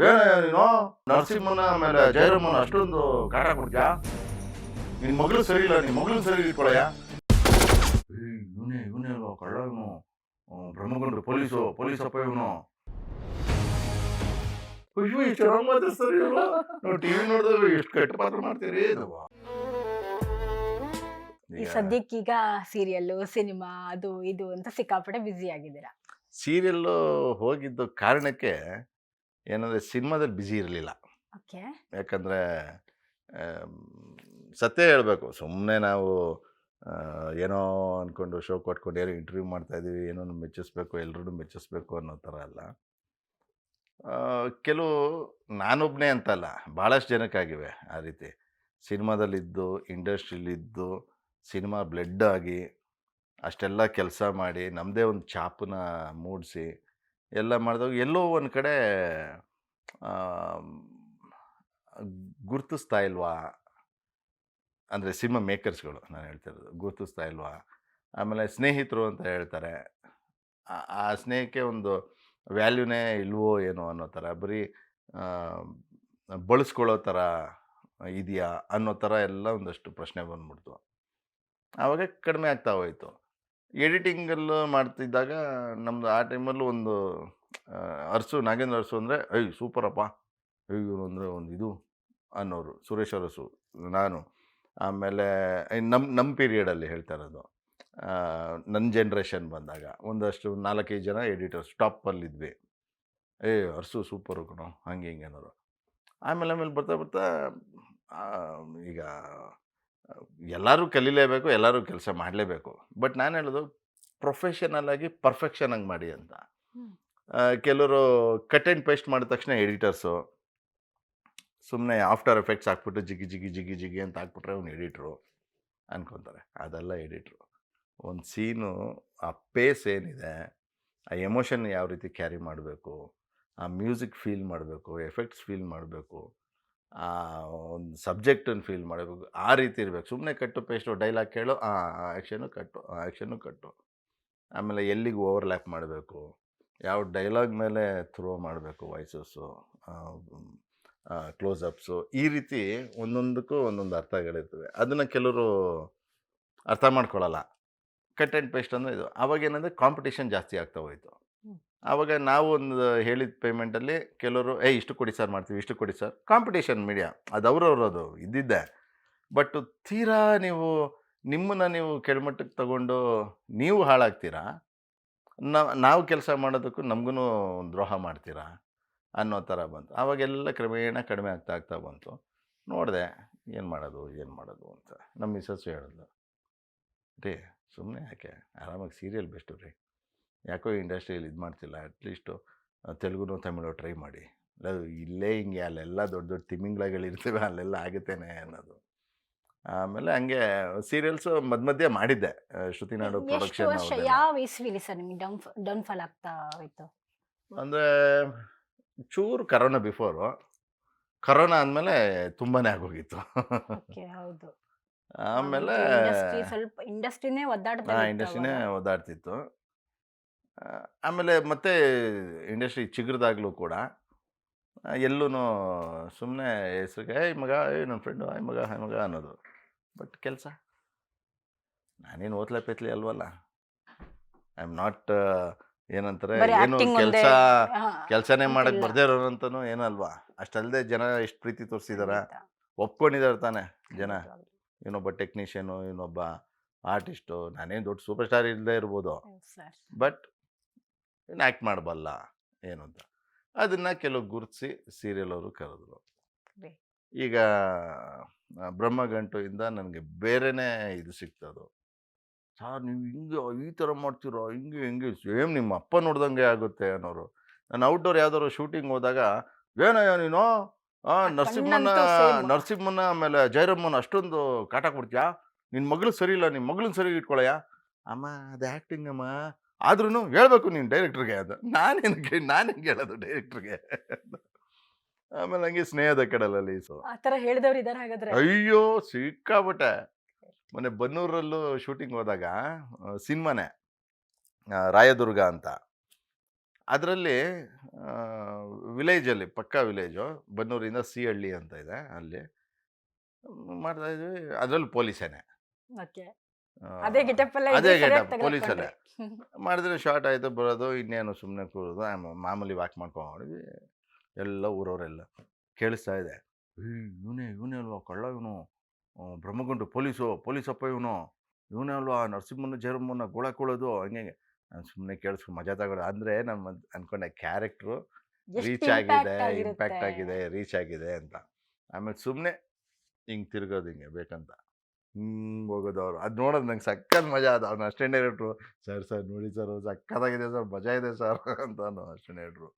ಏನಯ್ಯ ನೀನು ನರಸಿಂಹನ ಆಮೇಲೆ ಜಯರಾಮನ ಅಷ್ಟೊಂದು ಕಾಟ ಕೊಡ್ತೀಯ? ನಿನ್ ಮಗಳು ಸರಿ ಇಲ್ಲ ನಿನ್ ಮಗಳನ್ನ ಸರಿ ಇಟ್ಕೊಳಯ್ಯ ಇವನೇ ಇವನೇ ಅಲ್ವಾ ಕಳ್ಳ ಇವನು ಬ್ರಹ್ಮಗುಂಡ್ರು ಪೊಲೀಸು ಪೊಲೀಸಪ್ಪ ಇವನು. ಅಯ್ಯೋ ಎಷ್ಟು ಚೆನ್ನಾಗಿ ಮಾತಾಡ್ತಾರೆ ಇವ್ರು ನಾವು ಟಿವಿ ನೋಡಿದ್ರೆ ಎಷ್ಟು ಕೆಟ್ಟ ಪಾತ್ರ ಮಾಡ್ತೀರಿ? ನಾವು ಈ ಸದ್ಯಕ್ಕೀಗ ಸೀರಿಯಲ್ ಸಿನಿಮಾ ಅದು ಇದು ಅಂತ ಸಿಕ್ಕಾಪಟ್ಟೆ ಬ್ಯುಸಿ ಆಗಿದ್ದೀರಾ? ಸೀರಿಯಲ್ಲು ಹೋಗಿದ್ದು ಕಾರಣಕ್ಕೆ ಏನಂದ್ರೆ ಸಿನಿಮಾದಲ್ಲಿ ಬ್ಯುಸಿ ಇರಲಿಲ್ಲ. ಓಕೆ. ಯಾಕಂದರೆ ಸತ್ಯ ಹೇಳಬೇಕು. ಸುಮ್ಮನೆ ನಾವು ಆ, ಏನೋ ಅಂದ್ಕೊಂಡು ಶೋ ಕೊಟ್ಕೊಂಡು ಏನೋ ಇಂಟರ್ವ್ಯೂ ಮಾಡ್ತಾ ಇದೀವಿ ಏನೋ ಮೆಚ್ಚಿಸ್ಬೇಕು ಎಲ್ಲರೂ ಮೆಚ್ಚಿಸ್ಬೇಕು ಅನ್ನೋ ಥರ ಅಲ್ಲ. ಆ, ಕೆಲವು ನಾನೊಬ್ಬನೇ ಅಂತಲ್ಲ ಭಾಳಷ್ಟು ಜನಕ್ಕಾಗಿವೆ ಆ ರೀತಿ. ಸಿನಿಮಾದಲ್ಲಿದ್ದು ಇಂಡಸ್ಟ್ರಿಲಿದ್ದು ಸಿನಿಮಾ ಬ್ಲಡ್ ಆಗಿ ಅಷ್ಟೆಲ್ಲ ಕೆಲಸ ಮಾಡಿ ನಮ್ಮದೇ ಒಂದು ಛಾಪನ್ನ ಮೂಡಿಸಿ ಎಲ್ಲ ಮಾಡಿದಾಗ ಎಲ್ಲೋ ಒಂದು ಕಡೆ ಗುರ್ತಿಸ್ತಾ ಇಲ್ವಾ? ಅಂದರೆ ಸಿನಿಮಾ ಮೇಕರ್ಸ್ಗಳು ನಾನು ಹೇಳ್ತಿರೋದು ಗುರ್ತಿಸ್ತಾ ಇಲ್ವಾ? ಆಮೇಲೆ ಸ್ನೇಹಿತರು ಅಂತ ಹೇಳ್ತಾರೆ. ಆ- ಸ್ನೇಹಕ್ಕೆ ಒಂದು ವ್ಯಾಲ್ಯೂನೇ ಇಲ್ವೋ ಏನೋ ಅನ್ನೋ ಥರ, ಬರೀ ಬಳಸ್ಕೊಳ್ಳೋ ಥರ ಇದೆಯಾ ಅನ್ನೋ ಥರ ಎಲ್ಲ ಒಂದಷ್ಟು ಪ್ರಶ್ನೆ ಬಂದ್ಬಿಡ್ತು. ಆವಾಗ ಕಡಿಮೆ ಆಗ್ತಾ ಹೋಯಿತು. ಎಡಿಟಿಂಗಲ್ಲೂ ಮಾಡ್ತಿದ್ದಾಗ ನಮ್ಮದು ಆ ಟೈಮಲ್ಲೂ ಒಂದು ಅರಸು, ನಾಗೇಂದ್ರ ಅರಸು ಅಂದರೆ ಐ ಸೂಪರಪ್ಪ ಇವರು ಅಂದರೆ ಒಂದು ಇದು ಅನ್ನೋರು, ಸುರೇಶ್ ಅರಸು, ನಾನು. ಆಮೇಲೆ ನಮ್ಮ ನಮ್ಮ ಪೀರಿಯಡಲ್ಲಿ ಹೇಳ್ತಾ ಇರೋದು. ನನ್ನ ಜನ್ರೇಷನ್ ಬಂದಾಗ ಒಂದಷ್ಟು ನಾಲ್ಕೈದು ಜನ ಎಡಿಟರ್ಸ್, ಟಾಪಲ್ಲಿದ್ವಿ. ಏ, ಅರಸು ಸೂಪರು ಕಣೋ, ಹಂಗೆ ಹಿಂಗೆ ಅನ್ನೋರು. ಆಮೇಲೆ ಆಮೇಲೆ ಬರ್ತಾ ಬರ್ತಾ ಈಗ ಎಲ್ಲರೂ ಕಲೀಲೇಬೇಕು ಎಲ್ಲರೂ ಕೆಲಸ ಮಾಡಲೇಬೇಕು. ಬಟ್ ನಾನು ಹೇಳೋದು ಪ್ರೊಫೆಷನಲ್ ಆಗಿ ಪರ್ಫೆಕ್ಷನ್ ಆಗಿ ಮಾಡಿ ಅಂತ. ಕೆಲವರು ಕಟ್ ಆ್ಯಂಡ್ ಪೇಸ್ಟ್ ಮಾಡಿದ ತಕ್ಷಣ ಎಡಿಟರ್ಸು. ಸುಮ್ಮನೆ ಆಫ್ಟರ್ ಎಫೆಕ್ಟ್ಸ್ ಹಾಕ್ಬಿಟ್ಟು ಜಿಗಿ ಜಿಗಿ ಜಿಗಿ ಜಿಗಿ ಅಂತ ಹಾಕ್ಬಿಟ್ರೆ ಅವ್ನು ಎಡಿಟ್ರು ಅನ್ಕೊತಾರೆ. ಅದೆಲ್ಲ ಎಡಿಟ್ರು. ಒಂದು ಸೀನು ಆ ಪೇಸ್ ಏನಿದೆ ಆ ಎಮೋಷನ್ ಯಾವ ರೀತಿ ಕ್ಯಾರಿ ಮಾಡಬೇಕು ಆ ಮ್ಯೂಸಿಕ್ ಫೀಲ್ ಮಾಡಬೇಕು ಎಫೆಕ್ಟ್ಸ್ ಫೀಲ್ ಮಾಡಬೇಕು ಒಂದು ಸಬ್ಜೆಕ್ಟನ್ನು ಫೀಲ್ ಮಾಡಬೇಕು. ಆ ರೀತಿ ಇರಬೇಕು. ಸುಮ್ಮನೆ ಕಟ್ಟು, ಪೇಸ್ಟು, ಡೈಲಾಗ್ ಕೇಳು ಆ್ಯಕ್ಷನು ಕಟ್ಟು ಆ್ಯಕ್ಷನು ಕಟ್ಟು. ಆಮೇಲೆ ಎಲ್ಲಿಗೆ ಓವರ್ಲ್ಯಾಪ್ ಮಾಡಬೇಕು. ಯಾವ ಡೈಲಾಗ್ ಮೇಲೆ ಥ್ರೋ ಮಾಡಬೇಕು ವಾಯ್ಸಸ್ಸು ಕ್ಲೋಸಪ್ಸು ಈ ರೀತಿ ಒಂದೊಂದಕ್ಕೂ ಒಂದೊಂದು ಅರ್ಥಗಳಿರ್ತವೆ. ಅದನ್ನು ಕೆಲವರು ಅರ್ಥ ಮಾಡ್ಕೊಳ್ಳಲ್ಲ. ಕಟ್ ಆ್ಯಂಡ್ ಪೇಸ್ಟ್ ಅಂದರೆ ಇದು. ಆವಾಗ ಏನಂದರೆ ಕಾಂಪಿಟೇಷನ್ ಜಾಸ್ತಿ ಆಗ್ತಾ ಹೋಯಿತು. ಆವಾಗ ನಾವು ಒಂದು ಹೇಳಿದ ಪೇಮೆಂಟಲ್ಲಿ ಕೆಲವರು, ಏಯ್, ಇಷ್ಟು ಕೊಡಿ ಸರ್ ಮಾಡ್ತೀವಿ, ಇಷ್ಟು ಕೊಡಿ ಸರ್ ಕಾಂಪಿಟೇಷನ್ ಮೀಡಿಯಾ ಅದು ಅವ್ರವ್ರದು ಇದ್ದಿದ್ದೆ. ಬಟ್ ತೀರಾ ನೀವು, ನಿಮ್ಮನ್ನು ನೀವು ಕೆಳಮಟ್ಟಕ್ಕೆ ತಗೊಂಡು ನೀವು ಹಾಳಾಗ್ತೀರಾ? ನಾವು ಕೆಲಸ ಮಾಡೋದಕ್ಕೂ ನಮಗೂ ದ್ರೋಹ ಮಾಡ್ತೀರಾ? ಅನ್ನೋ ಥರ ಬಂತು. ಆವಾಗೆಲ್ಲ ಕ್ರಮೇಣ ಕಡಿಮೆ ಆಗ್ತಾ ಆಗ್ತಾ ಬಂತು. ನೋಡಿದೆ, ಏನು ಮಾಡೋದು ಏನು ಮಾಡೋದು ಅಂತ. ನಮ್ಮ ಮಿಸಸ್ಸು ಹೇಳಿದ್ಲು, ರೀ ಸುಮ್ಮನೆ ಯಾಕೆ? ಆರಾಮಾಗಿ ಸೀರಿಯಲ್ ಬೆಸ್ಟು ರೀ. ಯಾಕೋ ಇಂಡಸ್ಟ್ರಿಯಲ್ಲಿ ಇದು ಮಾಡ್ತಿಲ್ಲ. ಅಟ್ಲೀಸ್ಟು ತೆಲುಗುನು ತಮಿಳು ಟ್ರೈ ಮಾಡಿ. ಇಲ್ಲ ಇಲ್ಲೇ ಹಿಂಗೆ ಅಲ್ಲೆಲ್ಲ ದೊಡ್ಡ ದೊಡ್ಡ ತಿಮಿಂಗ್ಳಗಳಿರ್ತವೆ ಅಲ್ಲೆಲ್ಲ ಆಗುತ್ತೇನೆ ಅನ್ನೋದು. ಆಮೇಲೆ ಹಂಗೆ ಸೀರಿಯಲ್ಸು ಮಧ್ಯ ಮಧ್ಯೆ ಮಾಡಿದ್ದೆ. ಶ್ರುತಿ ನಾಡು ಎಷ್ಟು ಪ್ರೊಡಕ್ಷನ್ ಯಾವ ಇಸ್ವಿಲಿ ಸರ್ ನಿಮಗೆ ಡೌನ್ ಡೌನ್ಫಾಲ್ ಆಗ್ತಾ ಹೋಯ್ತು? ಅಂದರೆ ಚೂರು ಕರೋನಾ ಬಿಫೋರು. ಕರೋನಾ ಆದಮೇಲೆ ತುಂಬಾನೇ ಆಗೋಗಿತ್ತು. ಓಕೆ ಹೌದು. ಆಮೇಲೆ ಸ್ವಲ್ಪ ಇಂಡಸ್ಟ್ರಿನೇ ಒದ್ದಾಡ್ತಾ ಇಂಡಸ್ಟ್ರಿನೇ ಅವಾಗ. ಆಮೇಲೆ ಮತ್ತೆ ಇಂಡಸ್ಟ್ರಿ ಚಿಗುರ್ದಾಗಲೂ ಕೂಡ ಎಲ್ಲೂ ಸುಮ್ಮನೆ ಹೆಸ್ರಿಗೆ ಏಯ್ ಮಗ ಏಯ್ ನನ್ನ ಫ್ರೆಂಡು ಐ ಮಗ ಹಾಯ್ ಮಗ ಅನ್ನೋದು. ಬಟ್ ಕೆಲಸ. ನಾನೇನು ಓದ್ಲೆ ಪೇತ್ಲಿ ಅಲ್ವಲ್ಲ. ಐ ಆಮ್ ನಾಟ್ ಏನಂತಾರೆ ಏನು ಕೆಲಸ ಕೆಲಸನೇ ಮಾಡಕ್ಕೆ. ಬರ್ದೇ ಇರೋರಂತನೂ ಏನಲ್ವಾ ಅಷ್ಟಲ್ಲದೆ ಜನ ಎಷ್ಟು ಪ್ರೀತಿ ತೋರಿಸಿದಾರ. ಒಪ್ಕೊಂಡಿದ್ದಾರೆ ತಾನೆ ಜನ. ಇನ್ನೊಬ್ಬ ಟೆಕ್ನಿಷಿಯನು ಇನ್ನೊಬ್ಬ ಆರ್ಟಿಸ್ಟು ನಾನೇನು ದೊಡ್ಡ ಸೂಪರ್ ಸ್ಟಾರ್ ಇಲ್ಲದೆ ಇರ್ಬೋದು ಬಟ್ ಆ್ಯಕ್ಟ್ ಮಾಡಬಲ್ಲ ಏನು ಅಂತ. ಅದನ್ನು ಕೆಲವು ಗುರುತಿಸಿ ಸೀರಿಯಲ್ ಅವರು ಕರೆದ್ರು. ಈಗ ಬ್ರಹ್ಮ ಬ್ರಹ್ಮಗಂಟು ಇಂದ ನನಗೆ ಬೇರೆನೇ ಇದು ಸಿಗ್ತದು. ಸಾರ್ ನೀವು ಹಿಂಗೆ ಈ ಥರ ಮಾಡ್ತೀರೋ? ಹಿಂಗೆ ಹಿಂಗೆ ಸೇಮ್ ನಿಮ್ಮ ಅಪ್ಪ ನೋಡ್ದಂಗೆ ಆಗುತ್ತೆ ಅನ್ನೋರು. ನಾನು ಔಟ್ಡೋರ್ ಯಾವ್ದಾದ್ರು ಶೂಟಿಂಗ್ ಹೋದಾಗ ಏನಯ್ಯ ನೀನು? ನರಸಿಂಹನ. ನರಸಿಂಹನ ಆಮೇಲೆ ಜೈರಮ್ಮನ ಅಷ್ಟೊಂದು ಕಾಟ ಕೊಡ್ತೀಯಾ ನಿನ್ನ ಮಗಳು ಸರಿ ಇಲ್ಲ ನಿಮ್ಮ ಮಗಳನ್ನ ಸರಿ ಇಟ್ಕೊಳ್ಳಯ್ಯ ಅಮ್ಮ ಅದು ಆ್ಯಕ್ಟಿಂಗ್ ಅಮ್ಮ. ಆದ್ರೂ ಹೇಳ್ಬೇಕು ನೀನು ಡೈರೆಕ್ಟ್ರಿಗೆ ಅದು ನಾನೇನು ನಾನು ಹೆಂಗೆ ಹೇಳೋದು ಡೈರೆಕ್ಟ್ರಿಗೆ ಆಮೇಲೆ ಹಂಗೆ ಸ್ನೇಹದ ಕಡಲಲ್ಲಿ ಸೊ ಆ ತರ ಹೇಳಿದವ್ರು ಹಾಗಾದ್ರೆ. ಅಯ್ಯೋ ಸಿಕ್ಕಾಬಿಟ್ಟೆ ಮೊನ್ನೆ ಬನ್ನೂರಲ್ಲೂ ಶೂಟಿಂಗ್ ಹೋದಾಗ ಸಿನಿಮಾನೇ ರಾಯದುರ್ಗ ಅಂತ. ಅದರಲ್ಲಿ ವಿಲೇಜಲ್ಲಿ ಪಕ್ಕಾ ವಿಲೇಜು ಬನ್ನೂರಿಂದ ಸಿ ಹಳ್ಳಿ ಅಂತ ಇದೆ ಅಲ್ಲಿ. ಮಾಡ್ತಾ ಇದ್ವಿ. ಅದರಲ್ಲಿ ಪೊಲೀಸೇನೆ ಅದೇ ಗೆಟಪ್ ಅಲ್ಲೇ ಅದೇ ಗೆಟಪ್ ಪೊಲೀಸಲ್ಲೇ. ಮಾಡಿದ್ರೆ ಶಾರ್ಟ್ ಆಯಿತು ಬರೋದು ಇನ್ನೇನು ಸುಮ್ಮನೆ ಕೂರೋದು ಆಮ್- ಮಾಮೂಲಿ ವಾಕ್ ಮಾಡ್ಕೊಂಡ್ವಿ ಎಲ್ಲ ಊರವರೆಲ್ಲ ಕೇಳಿಸ್ತಾ ಇದೆ. ಇವನೇ ಇವನೇ ಅಲ್ವಾ ಕಳ್ಳ ಇವನು. ಬ್ರಹ್ಮಗುಂಡು ಪೊಲೀಸು ಪೊಲೀಸಪ್ಪ ಇವನು. ಇವನೇ ಅಲ್ವಾ ನರಸಿಂಹನ ಜೇರಮ್ಮನ ಗೋಳ ಕೂಳೋದು ಹಂಗೆ ನಾನು ಸುಮ್ಮನೆ ಕೇಳಿಸ್ಕೊ ಮಜಾ ತಗೊಳ್ಳೋ. ಅಂದರೆ ನಮ್ಮ ಅನ್ಕೊಂಡೆ ಕ್ಯಾರೆಕ್ಟ್ರು ರೀಚ್ ಆಗಿದೆ. ಇಂಪ್ಯಾಕ್ಟ್ ಆಗಿದೆ. ರೀಚ್ ಆಗಿದೆ ಅಂತ. ಆಮೇಲೆ ಸುಮ್ಮನೆ ಹಿಂಗೆ ತಿರ್ಗೋದು ಹಿಂಗೆ ಬೇಕಂತ. ಹಿಂಗೆ ಹೋಗೋದು ಅವ್ರು ಅದು ನೋಡೋದು ನಂಗೆ ಸಕ್ಕತ್ ಮಜಾ ಅದು ಅವ್ನು ಅಷ್ಟೇ ಹೇಳಿಟ್ರು ಸರ್ ಸರ್, ನೋಡಿ ಸರ್ ಸಕ್ಕತ್ತಾಗಿದೆ ಸರ್, ಮಜಾ ಇದೆ ಸರ್ ಅಂತ ಅಷ್ಟೇ ಹೇಳಿದ್ರು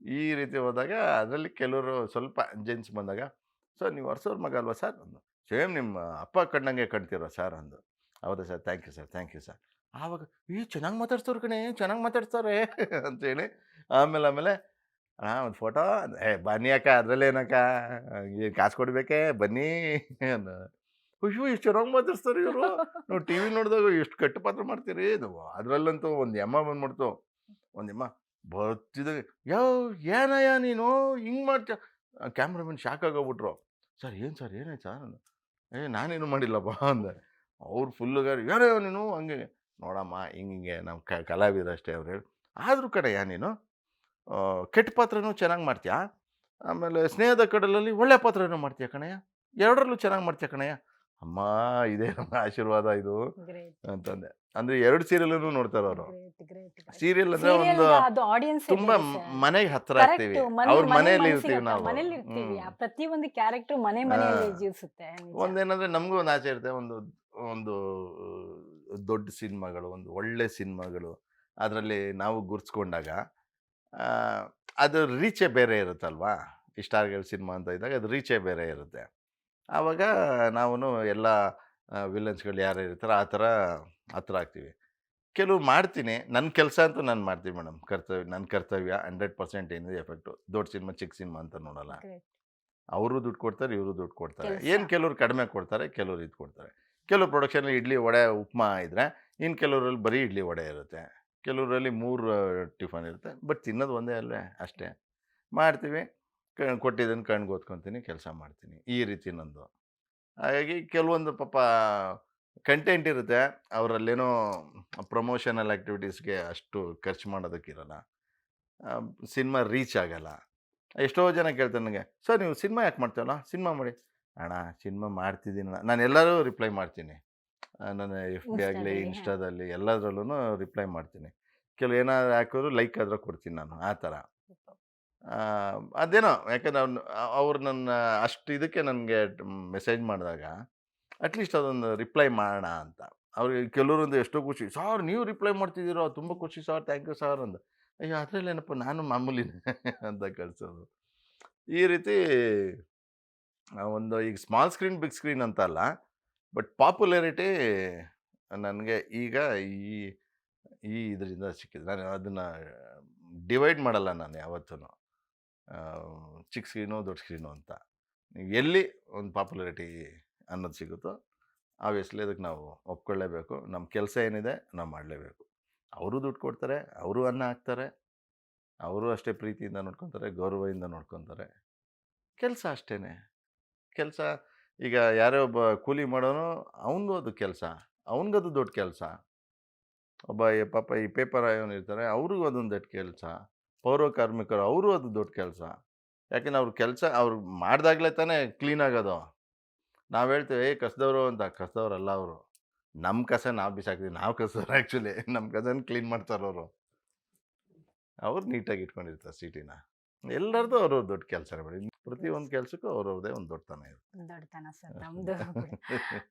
ಈ ರೀತಿ ಹೋದಾಗ ಅದರಲ್ಲಿ ಕೆಲವರು ಸ್ವಲ್ಪ ಜೆಂಟ್ಸ್ ಬಂದಾಗ, ಸರ್, ನೀವು ವರ್ಷವ್ರ ಮಗ ಅಲ್ವಾ ಸರ್? ಅಂದು ಸೇಮ್ ನಿಮ್ಮ ಅಪ್ಪ ಕಣ್ಣಂಗೆ ಕಣ್ತಿರೋ ಸರ್? ಅಂದು ಹೌದಾ sir, thank you sir, thank you sir. ಆವಾಗ ಈ ಚೆನ್ನಾಗಿ ಮಾತಾಡ್ತಾರೆ ಕಣೆ, ಚೆನ್ನಾಗಿ ಮಾತಾಡ್ತಾರೆ ಅಂತೇಳಿ ಆಮೇಲೆ ಆಮೇಲೆ ಹಾಂ ಒಂದು ಫೋಟೋ, ಏ, ಬನ್ನಿ ಅಕ್ಕ, ಅದರಲ್ಲೇನಕ್ಕ, ಏನು ಕಾಸು ಕೊಡ್ಬೇಕೆ, ಬನ್ನಿ ಅನ್ನೋ ಅಯ್ಯೋ ಇಷ್ಟು ಚೆನ್ನಾಗಿ ಮಾತಾಡ್ತಾರೆ ಇವರು. ನಾವು ಟಿ ವಿ ನೋಡಿದಾಗ ಎಷ್ಟು ಕಟ್ಟು ಪಾತ್ರ ಮಾಡ್ತೀರಿ? ಇದು ಅದರಲ್ಲಂತೂ ಒಂದು ಎಮ್ಮ ಬಂದ್ಬಿಡ್ತು. ಒಂದು ಯಮ್ಮ ಬರ್ತಿದ್ದಾಗ ಯಾವ ಏನಯ್ಯ ನೀನು? ಹಿಂಗೆ ಮಾಡ್ತೀಯ ಕ್ಯಾಮ್ರಾಮನ್ ಶಾಕ್ ಆಗೋಗ್ಬಿಟ್ರು. ಸರ್, ಏನು ಸರ್, ಏನಾಯ್ತು ಸರ್. ಏ, ನಾನೇನು ಮಾಡಿಲ್ಲಪ್ಪ ಅಂದೆ. ಅವ್ರು ಫುಲ್luಗಾರ ಏನೋ ನೀನು? ಹಂಗೆ, ನೋಡಮ್ಮ, ಹಿಂಗೆ ನಮ್ಮ ಕ ಕಲಾವಿದ ಅಷ್ಟೇ ಅವ್ರು ಹೇಳಿ. ಆದರೂ ಕಡೆಯ ನೀನು ಕೆಟ್ಟ ಪಾತ್ರನೂ ಚೆನ್ನಾಗಿ ಮಾಡ್ತೀಯಾ? ಆಮೇಲೆ ಸ್ನೇಹದ ಕಡಲಲ್ಲಿ ಒಳ್ಳೆ ಪಾತ್ರನೂ ಮಾಡ್ತೀಯ ಕಣಯ್ಯ? ಎರಡರಲ್ಲೂ ಚೆನ್ನಾಗಿ ಮಾಡ್ತೀಯ ಕಣಯ್ಯ? ಅಮ್ಮ ಇದೇ ನಮ್ಮ ಆಶೀರ್ವಾದ ಇದು ಅಂತಂದೆ. ಅಂದ್ರೆ ಎರಡು ಸೀರಿಯಲ್ ನೋಡ್ತಾರ ಅವರು. ಸೀರಿಯಲ್ ಅಂದ್ರೆ ಒಂದು ತುಂಬಾ ಮನೆಗೆ ಹತ್ರ ಇರ್ತೀವಿ. ಆಗ್ತೀವಿ ಅವ್ರ ಮನೆಯಲ್ಲಿ ಇರ್ತೀವಿ ನಾವು. ಪ್ರತಿಯೊಂದು ಕ್ಯಾರೆಕ್ಟರ್ ಮನೆ ಮನೆಯಲ್ಲಿ ಜೀವಿಸುತ್ತೆ ಒಂದೇನಂದ್ರೆ ನಮಗೂ ಒಂದು ಆಚೆ ಇರುತ್ತೆ. ಒಂದು ಒಂದು ದೊಡ್ಡ ಸಿನಿಮಾಗಳು ಒಂದು ಒಳ್ಳೆ ಸಿನಿಮಾಗಳು ಅದರಲ್ಲಿ ನಾವು ಗುರ್ಸ್ಕೊಂಡಾಗ ಅದು ರೀಚೆ ಬೇರೆ ಇರುತ್ತಲ್ವಾ? ಈ ಸ್ಟಾರ್ಗಳ ಸಿನಿಮಾ ಅಂತ ಇದ್ದಾಗ ಅದು ರೀಚೆ ಬೇರೆ ಇರುತ್ತೆ. ಆವಾಗ ನಾವು ಎಲ್ಲ ವಿಲನ್ಸ್ಗಳು ಯಾರು ಇರ್ತಾರೋ ಆ ಥರ ಹತ್ರ ಆಗ್ತೀವಿ. ಕೆಲವು ಮಾಡ್ತೀನಿ. ನನ್ನ ಕೆಲಸ ಅಂತೂ ನಾನು ಮಾಡ್ತೀನಿ ಮೇಡಮ್. ಕರ್ತವ್ಯ ನನ್ನ ಕರ್ತವ್ಯ ಹಂಡ್ರೆಡ್ ಪರ್ಸೆಂಟ್ ಏನಿದೆ ಎಫೆಕ್ಟು. ದೊಡ್ಡ ಸಿನಿಮಾ ಚಿಕ್ಕ ಸಿನಿಮಾ ಅಂತ ನೋಡೋಲ್ಲ. ಅವರು ದುಡ್ಡು ಕೊಡ್ತಾರೆ ಇವರು ದುಡ್ಡು ಕೊಡ್ತಾರೆ. ಏನು ಕೆಲವ್ರು ಕಡಿಮೆ ಕೊಡ್ತಾರೆ ಕೆಲವ್ರು ಇದು ಕೊಡ್ತಾರೆ. ಕೆಲವು ಪ್ರೊಡಕ್ಷನಲ್ಲಿ ಇಡ್ಲಿ ವಡೆ ಉಪ್ಮಾ ಇದ್ದರೆ ಇನ್ನು ಕೆಲವರಲ್ಲಿ ಬರೀ ಇಡ್ಲಿ ವಡೆ ಇರುತ್ತೆ. ಕೆಲವರಲ್ಲಿ ಮೂರು ಟಿಫನ್ ಇರುತ್ತೆ. ಬಟ್ ತಿನ್ನೋದು ಒಂದೇ ಅಲ್ವೇ? ಅಷ್ಟೇ. ಮಾಡ್ತೀವಿ. ಕೊಟ್ಟಿದ್ದನ್ನು ಕಣ್ಗೆ ಓದ್ಕೊತೀನಿ ಕೆಲಸ ಮಾಡ್ತೀನಿ. ಈ ರೀತಿ ನಂದು. ಹಾಗಾಗಿ ಕೆಲವೊಂದು ಪಾಪ ಕಂಟೆಂಟ್ ಇರುತ್ತೆ. ಅವರಲ್ಲೇನೋ ಪ್ರಮೋಷನಲ್ ಆ್ಯಕ್ಟಿವಿಟೀಸ್ಗೆ ಅಷ್ಟು ಖರ್ಚು ಮಾಡೋದಕ್ಕಿರಲ್ಲ. ಸಿನಿಮಾ ರೀಚ್ ಆಗಲ್ಲ. ಎಷ್ಟೋ ಜನ ಕೇಳ್ತಾರೆ ನನಗೆ ಸರ್ ನೀವು ಸಿನಿಮಾ ಯಾಕೆ ಮಾಡ್ತೀವಲ್ಲ ಸಿನಿಮಾ ಮಾಡಿ. ಅಣ್ಣ ಸಿನಿಮಾ ಮಾಡ್ತಿದ್ದೀನಲ್ಲ ನಾನು. ಎಲ್ಲರೂ ರಿಪ್ಲೈ ಮಾಡ್ತೀನಿ. ನಾನು ನನ್ನ ಎಫ್ ಬಿ ಆಗಲಿ. ಇನ್ಸ್ಟಾದಲ್ಲಿ ಎಲ್ಲದರಲ್ಲೂ ರಿಪ್ಲೈ ಮಾಡ್ತೀನಿ. ಕೆಲವು ಏನಾದ್ರು ಹಾಕಿದ್ರು ಲೈಕ್ ಆದರೂ ಕೊಡ್ತೀನಿ ನಾನು ಆ ಥರ. ಅದೇನೋ, ಯಾಕಂದ್ರೆ ಅವ್ನು, ಅವ್ರು ನನ್ನ ಅಷ್ಟು ಇದಕ್ಕೆ ನನಗೆ ಮೆಸೇಜ್ ಮಾಡಿದಾಗ ಅಟ್ಲೀಸ್ಟ್ ಅದೊಂದು ರಿಪ್ಲೈ ಮಾಡೋಣ ಅಂತ. ಅವ್ರಿಗೆ ಕೆಲವರೊಂದು ಎಷ್ಟೋ ಖುಷಿ, ಸರ್, ನೀವು ರಿಪ್ಲೈ ಮಾಡ್ತಿದ್ದೀರೋ, ತುಂಬ ಖುಷಿ ಸರ್, ಥ್ಯಾಂಕ್ ಯು ಸರ್ ಅಂತ ಅಯ್ಯೋ ಅದರಲ್ಲೇನಪ್ಪ ನಾನು ಮಾಮೂಲಿ ಅಂತ ಕಳಿಸೋದು. ಈ ರೀತಿ ಒಂದು ಈಗ ಸ್ಮಾಲ್ ಸ್ಕ್ರೀನ್ ಬಿಗ್ ಸ್ಕ್ರೀನ್ ಅಂತ ಅಲ್ಲ ಬಟ್ ಪಾಪ್ಯುಲಾರಿಟಿ ನನಗೆ ಈಗ ಈ ಈ ಇದರಿಂದ ಸಿಕ್ಕಿದೆ. ನಾನು ಅದನ್ನು ಡಿವೈಡ್ ಮಾಡಲ್ಲ ನಾನು ಯಾವತ್ತೂ ಚಿಕ್ಕ ಸ್ಕ್ರೀನು ದೊಡ್ಡ ಸ್ಕ್ರೀನು ಅಂತ. ಎಲ್ಲಿ ಒಂದು ಪಾಪ್ಯುಲಾರಿಟಿ ಅನ್ನೋದು ಸಿಗುತ್ತೋ ಆಬ್ವಿಯಸ್ಲಿ ಅದಕ್ಕೆ ನಾವು ಒಪ್ಕೊಳ್ಳೇಬೇಕು. ನಮ್ಮ ಕೆಲಸ ಏನಿದೆ, ನಾವು ಮಾಡಲೇಬೇಕು. ಅವರು ದುಡ್ಡು ಕೊಡ್ತಾರೆ, ಅವರು ಅನ್ನ ಹಾಕ್ತಾರೆ, ಅವರು ಅಷ್ಟೇ ಪ್ರೀತಿಯಿಂದ ನೋಡ್ಕೊತಾರೆ, ಗೌರವದಿಂದ ನೋಡ್ಕೊತಾರೆ. ಕೆಲಸ ಅಷ್ಟೇ ಕೆಲಸ, ಈಗ ಯಾರೋ ಒಬ್ಬ ಕೂಲಿ ಮಾಡೋನು, ಅವನಿಗೂ ಅದು ಕೆಲಸ ಅವನಿಗದು ದೊಡ್ಡ ಕೆಲಸ. ಒಬ್ಬ ಪಾಪ ಈ ಪೇಪರ್ ಅವನು ಇರ್ತಾರೆ, ಅವ್ರಿಗೂ ಅದೊಂದು ದೊಡ್ಡ ಕೆಲಸ. ಪೌರ ಕಾರ್ಮಿಕರು ಅವರು ಅದು ದೊಡ್ಡ ಕೆಲಸ. ಯಾಕೆಂದ್ರೆ ಅವ್ರ ಕೆಲಸ ಅವ್ರು ಮಾಡಿದಾಗಲೇ ತಾನೇ ಕ್ಲೀನ್ ಆಗೋದು. ನಾವು ಹೇಳ್ತೇವೆ ಏ ಕಸದವರು ಅಂತ ಕಸದವ್ರಲ್ಲ ಅವರು. ನಮ್ಮ ಕಸ ನಾವು ಬಿಸಾಕ್ತೀವಿ. ನಾವು ಕಸದವ್ರು ಆ್ಯಕ್ಚುಲಿ ನಮ್ಮ ಕಸನ ಕ್ಲೀನ್ ಮಾಡ್ತಾರೆ ಅವರು. ಅವ್ರು ನೀಟಾಗಿ ಇಟ್ಕೊಂಡಿರ್ತಾರೆ ಸಿಟಿನ. ಎಲ್ಲರದ್ದು ಅವ್ರವ್ರ ದೊಡ್ಡ ಕೆಲಸ ಪ್ರತಿಯೊಂದು ಕೆಲಸಕ್ಕೂ ಅವ್ರವ್ರದೇ ಒಂದು ದೊಡ್ಡತನ ಇರುತ್ತೆ. ದೊಡ್ಡತನ ಸರ್ ನಮ್ದು